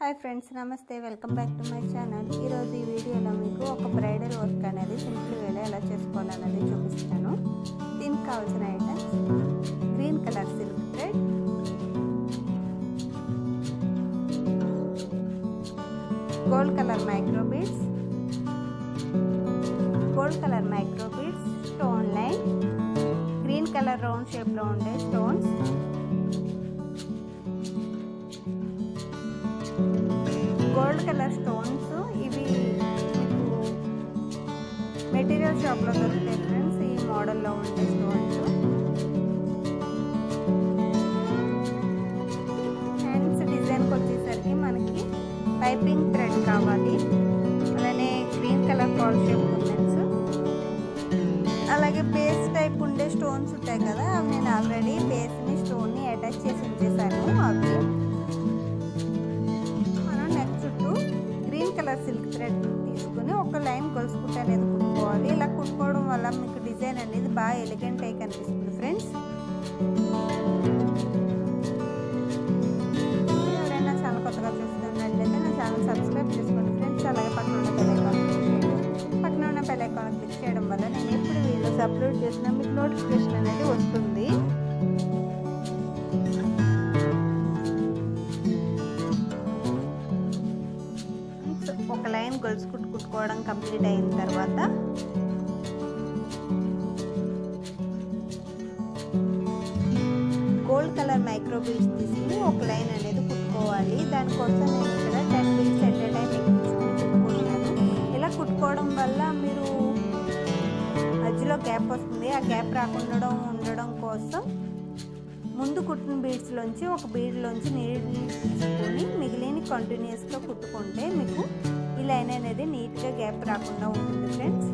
Hi friends నమస్తే. Welcome back to my channel. ఈరోజు ఈ వీడియోలో మీకు ఒక బ్రైడల్ వర్క్ అనేది సింపుల్ వేలో ఎలా చేసుకోవాలనేది చూపిస్తాను. దీనికి కావాల్సిన items green colour silk thread gold colour micro beads gold colour micro beads stone line green colour round షేప్లో ఉండే స్టోన్స్ గోల్డ్ కలర్ స్టోన్స్. ఇవి మెటీరియల్ షాప్లో దొరుకుతాయి ఫ్రెండ్స్. ఈ మోడల్లో ఉండే స్టోన్స్. హ్యాండ్స్ డిజైన్కి వచ్చేసరికి మనకి పైపింగ్ థ్రెడ్ కావాలి. అలానే గ్రీన్ కలర్ కాల్ షేప్ ఫ్రెండ్స్. అలాగే బేస్ టైప్ ఉండే స్టోన్స్ ఉంటాయి కదా అవి నేను ఆల్రెడీ బేస్ని బాగా ఎలిగెంట్ అయి కనిపిస్తుంది ఫ్రెండ్స్ ఎవరైనా చాలా కొత్తగా చూస్తున్నట్లయితే నా ఛానల్ సబ్స్క్రైబ్ చేసుకోండి ఫ్రెండ్స్ అలాగే పక్కన ఉన్న బెల్ పక్కన ఉన్న బెల్ క్లిక్ చేయడం వల్ల నేను ఎప్పుడు వీడియోస్ అప్లోడ్ చేసినా మీకు నోటిఫికేషన్ అనేది వస్తుంది. ఒక లైన్ గొలుసు కుట్టుకోవడం కంప్లీట్ అయిన తర్వాత మైక్రో బీడ్స్ తీసుకుని ఒక లైన్ అనేది కుట్టుకోవాలి. దానికోసం నేను ఇక్కడ ten beads at a time ఇలా కుట్టుకోవడం వల్ల మీరు మధ్యలో గ్యాప్ వస్తుంది. ఆ గ్యాప్ రాకుండా ఉండడం కోసం ముందు కుట్టిన బీడ్స్లోంచి ఒక బీడ్లోంచి నీళ్ళు తీసుకొని మిగిలిన కంటిన్యూస్గా కుట్టుకుంటే మీకు ఈ లైన్ అనేది నీట్గా గ్యాప్ రాకుండా ఉంటుంది ఫ్రెండ్స్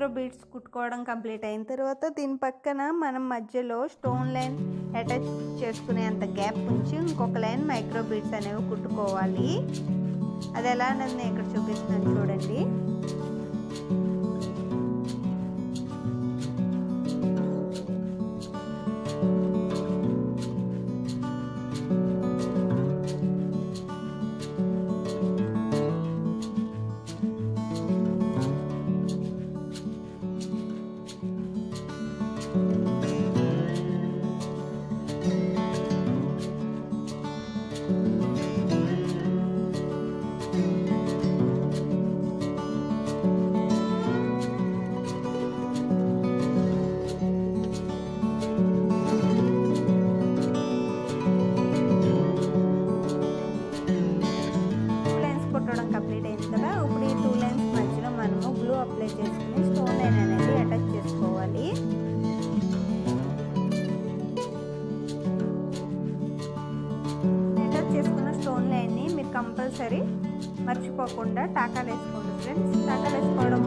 మైక్రో బీడ్స్ కుట్టుకోవడం కంప్లీట్ అయిన తర్వాత దీని పక్కన మనం మధ్యలో స్టోన్ లైన్ అటాచ్ చేసుకునే అంత గ్యాప్ ఉంచి ఇంకొక లైన్ మైక్రో బీడ్స్ అనేవి కుట్టుకోవాలి. అది ఎలా అన్నది నేను ఇక్కడ చూపిస్తున్నాను చూడండి.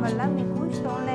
వేసుకోవడం వల్ల మీకు స్టోన్ లైన్ అనేది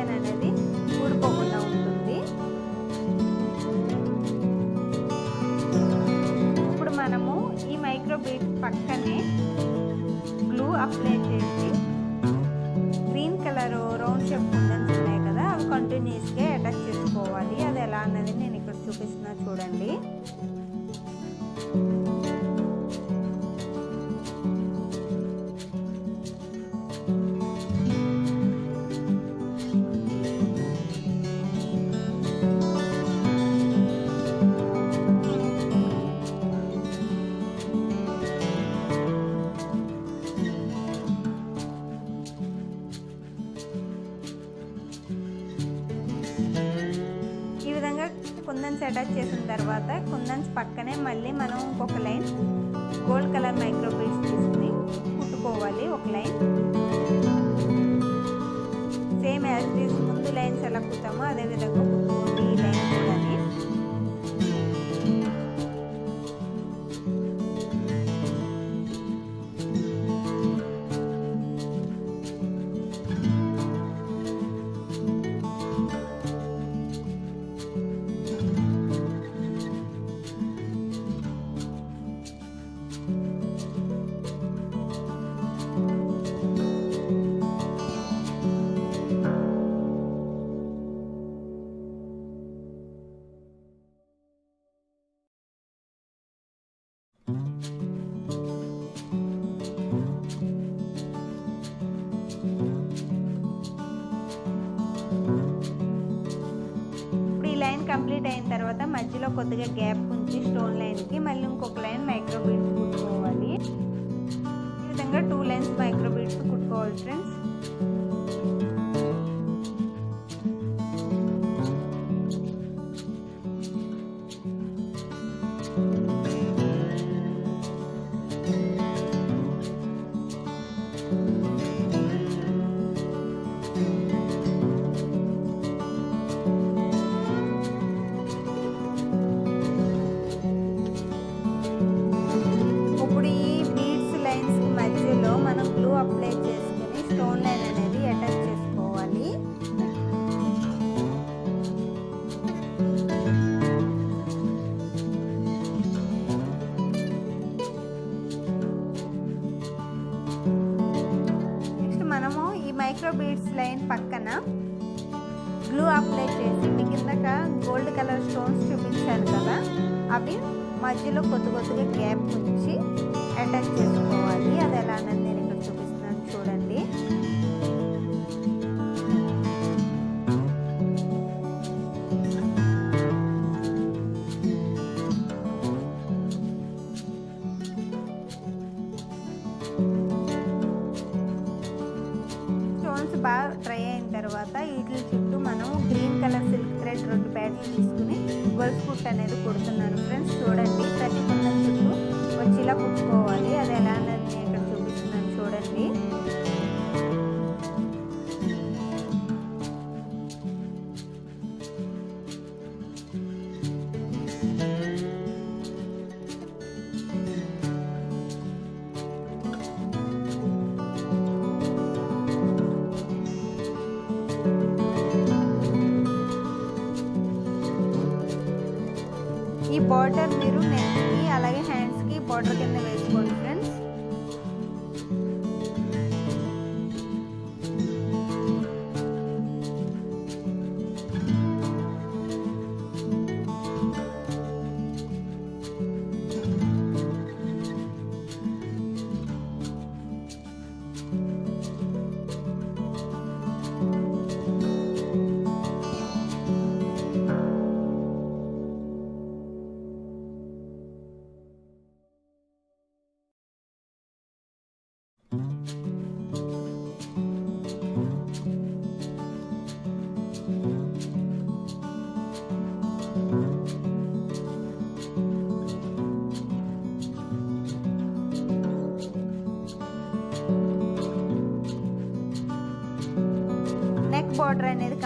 తర్వాత కుందన్స్ పక్కనే మళ్ళీ మనం ఇంకొక line gold colour micro complete అయిన తర్వాత మధ్యలో కొద్దిగా గ్యాప్ ఉంచి స్టోన్ లైన్కి మళ్ళీ ఇంకొక లైన్ మైక్రో బీడ్స్ కుట్టుకోవాలి. ఈ విధంగా టూ లైన్స్ మైక్రో బీడ్స్ కుట్టుకోవాలి ఫ్రెండ్స్ కలర్ స్టోన్స్ చూపించాను కదా అవి మధ్యలో కొద్ది కొద్దిగా గ్యాప్ ఉంచి అటాచ్ చేసుకోవాలి. అది ఎలా అన్నది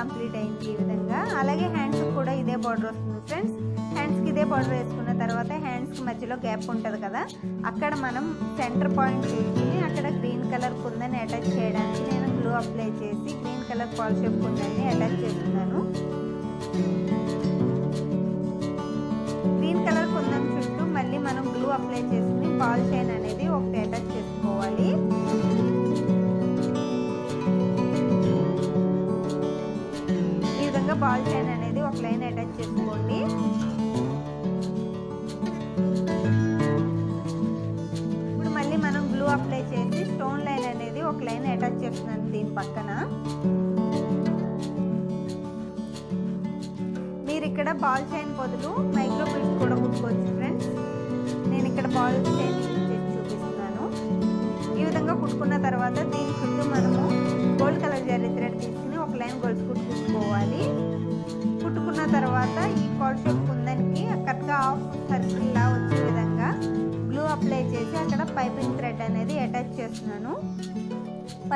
కంప్లీట్ అయింది ఈ విధంగా. అలాగే హ్యాండ్స్ కూడా ఇదే బార్డర్ వస్తుంది ఫ్రెండ్స్ హ్యాండ్స్కి ఇదే బార్డర్ వేసుకున్న తర్వాత హ్యాండ్స్కి మధ్యలో గ్యాప్ ఉంటుంది కదా. అక్కడ మనం సెంటర్ పాయింట్ చూసుకుని అక్కడ గ్రీన్ కలర్ కుందని అటాచ్ చేయడానికి నేను గ్లూ అప్లై చేసి గ్రీన్ కలర్ పాల్ షేప్ కుందని అటాచ్ చేస్తున్నాను. గ్రీన్ కలర్ కుందం చుట్టూ మళ్ళీ మనం గ్లూ అప్లై చేసుకుని పాల్ చైన్ అనేది ఒకటి అటాచ్ చేసుకోవాలి. ఈ చైన్ అనేది ఒక లైన్ అటాచ్ చేసుకోండి. ఇప్పుడు మళ్ళీ మనం గ్లూ అప్లై చేసి స్టోన్ లైన్ అనేది ఒక లైన్ అటాచ్ చేస్తున్నాను దీని పక్కన. మీరు ఇక్కడ బాల్ చైన్ బదులు మైక్రో బిట్స్ కూడా కుట్టుకోవచ్చు ఫ్రెండ్స్. నేను ఇక్కడ బాల్ చైన్ చూపిస్తున్నాను. ఈ విధంగా కుట్టుకున్న తర్వాత దీని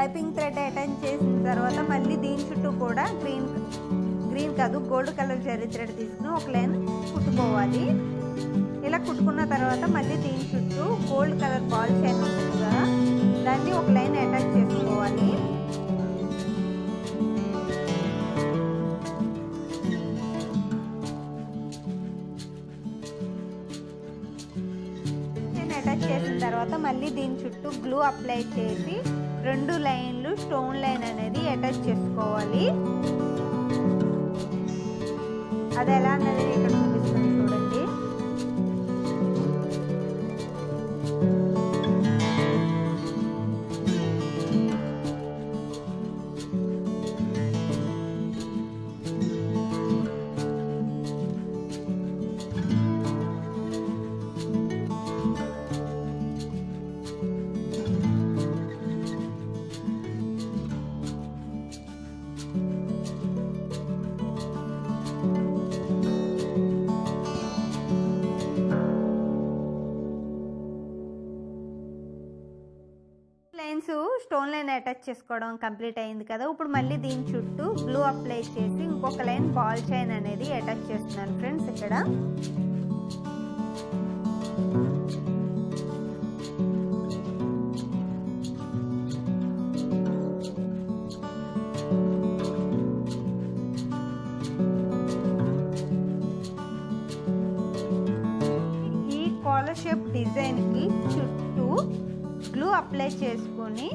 పైపింగ్ థ్రెడ్ అటెండ్ అటాచ్ చేసిన తర్వాత మళ్ళీ దీని చుట్టూ కూడా గ్రీన్ గ్రీన్ కాదు గోల్డ్ కలర్ జరీ థ్రెడ్ తీసుకుని ఒక లైన్ కుట్టుకోవాలి. ఇలా కుట్టుకున్న తర్వాత మళ్ళీ దీని చుట్టూ గోల్డ్ కలర్ బాల్ చైన్ ఉంటుంది కదా దాన్ని ఒక లైన్ అటాచ్ చేసుకోవాలి. నేను అటాచ్ చేసిన తర్వాత మళ్ళీ దీని చుట్టూ గ్లూ అప్లై చేసి రెండు లైన్లు స్టోన్ లైన్ అనేది అటాచ్ చేసుకోవాలి. అది ఎలా అనేది ఇక్కడ చూపిస్తాను. చేసుకోవడం కంప్లీట్ అయింది కదా. ఇప్పుడు మళ్ళీ దీని చుట్టూ గ్లూ అప్లై చేసి ఇంకొక లైన్ బాల్ చైన్ అనేది అటాచ్ చేస్తున్నాను ఫ్రెండ్స్ ఇక్కడ. ఈ షేప్ డిజైన్కి చుట్టూ గ్లూ అప్లై చేసుకొని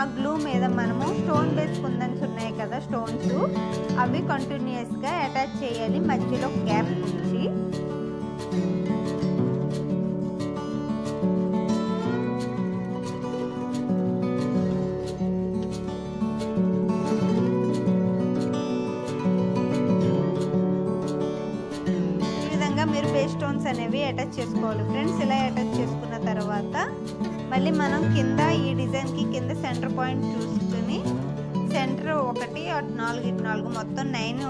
ఆ గ్లూ మీద మనము స్టోన్ బేస్ కుందన్స్ ఉన్నాయి కదా స్టోన్స్. అవి కంటిన్యూస్గా అటాచ్ చేయాలి. మధ్యలో గ్యాప్ ఉంచి. ఈ విధంగా మీరు బేస్ స్టోన్స్ అనేవి అటాచ్ చేసుకోవాలి. ఫ్రెండ్స్ ఇలా అటాచ్ చేసుకున్న తర్వాత మళ్ళీ మనం కింద ఈ డిజైన్కి కింద సెంటర్ పాయింట్ చూసుకుని సెంటర్ ఒకటి అటు నాలుగు ఇటు నాలుగు మొత్తం నైన్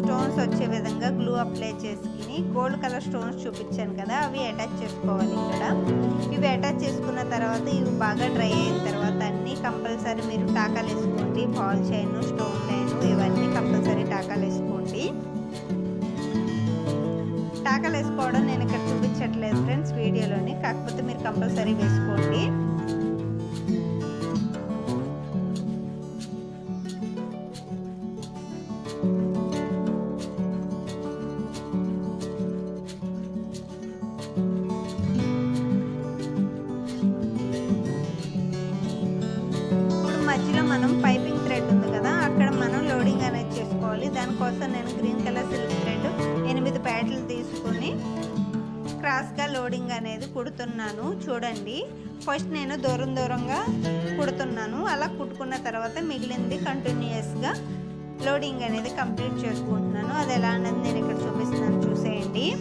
స్టోన్స్ వచ్చే విధంగా గ్లూ అప్లై చేసుకుని గోల్డ్ కలర్ స్టోన్స్ చూపించాను కదా అవి అటాచ్ చేసుకోవాలి ఇక్కడ. ఇవి అటాచ్ చేసుకున్న తర్వాత ఇవి బాగా డ్రై అయిన తర్వాత అన్నీ కంపల్సరీ మీరు టాకాలు వేసుకోండి. బాల్ చైన్ స్టోన్ లైన్ ఇవన్నీ కంపల్సరీ టాకాలు వేసుకోండి. టాకాలు వేసుకోవడం వీడియోలోని. కాకపోతే మీరు కంపల్సరీ వేసుకోండి. క్రాస్గా లోడింగ్ అనేది కుడుతున్నాను. చూడండి. ఫస్ట్ నేను దూరం దూరంగా కుడుతున్నాను. అలా కుట్టుకున్న తర్వాత మిగిలింది కంటిన్యూస్గా లోడింగ్ అనేది కంప్లీట్ చేసుకుంటున్నాను. అది ఎలా అన్నది నేను ఇక్కడ చూపిస్తున్నాను. చూసేయండి.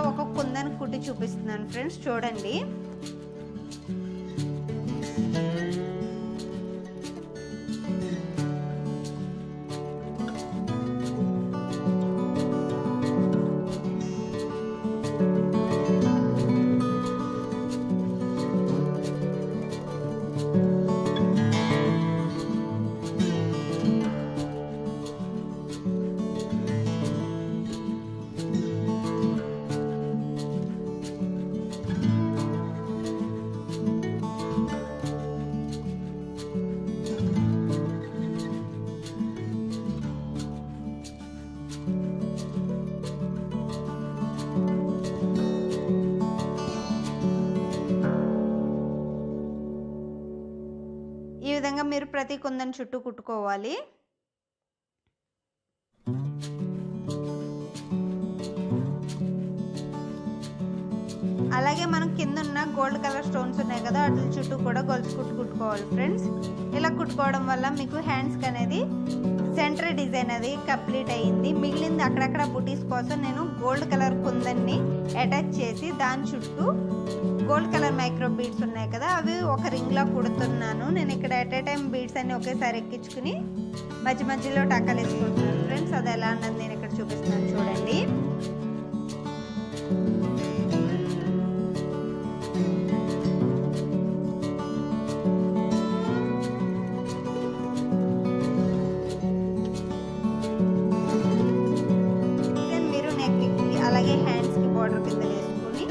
ఫస్ట్ ఒక కుందని కుట్టి చూపిస్తున్నాను ఫ్రెండ్స్ చూడండి. ప్రతి కుందన్ చుట్టూ కుట్టుకోవాలి. అలాగే మనం కింద ఉన్న గోల్డ్ కలర్ స్టోన్స్ ఉన్నాయి కదా వాటి చుట్టూ కూడా గొలుసు కుట్టు కుట్టుకోవాలి ఫ్రెండ్స్. ఇలా కుట్టుకోవడం వల్ల మీకు హ్యాండ్స్కి అనేది సెంటర్ డిజైన్ అది కంప్లీట్ అయ్యింది. మిగిలింది అక్కడక్కడ బుటీస్ కోసం నేను గోల్డ్ కలర్ కుందన్ని అటాచ్ చేసి దాని చుట్టూ గోల్డ్ కలర్ మైక్రో బీడ్స్ ఉన్నాయి కదా అవి ఒక రింగ్లో కుడుతున్నాను. నేను ఇక్కడ ఎట్ ఏ టైం బీడ్స్ అన్ని ఒకేసారి ఎక్కించుకుని మధ్య మధ్యలో టక్కలు వేసుకుంటున్నాను. ఫ్రెండ్స్ అది ఎలా అన్నది నేను ఇక్కడ చూపిస్తున్నాను. చూడండి. అలాగే హ్యాండ్స్కి బార్డర్ కింద వేసుకుని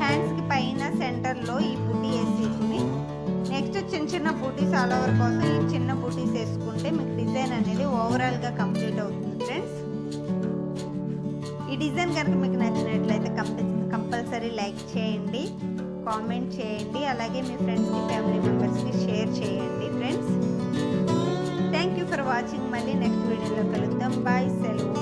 హ్యాండ్స్కి పైన సెంటర్లో ఈ బూటీ వేసేసుకుని నెక్స్ట్ చిన్న చిన్న బూటీస్ ఆల్ ఓవర్ కోసం ఈ చిన్న బూటీస్ వేసుకుంటే మీకు డిజైన్ అనేది ఓవరాల్గా కంప్లీట్ అవుతుంది ఫ్రెండ్స్ ఈ డిజైన్ కనుక మీకు నచ్చినట్లయితే కంపల్ కంపల్సరీ లైక్ చేయండి కామెంట్ చేయండి అలాగే మీ ఫ్రెండ్స్కి ఫ్యామిలీ మెంబర్స్కి షేర్ చేయండి friends thank you for watching మళ్ళీ నెక్స్ట్ వీడియోలో కలుద్దాం. బాయ్ సెలవు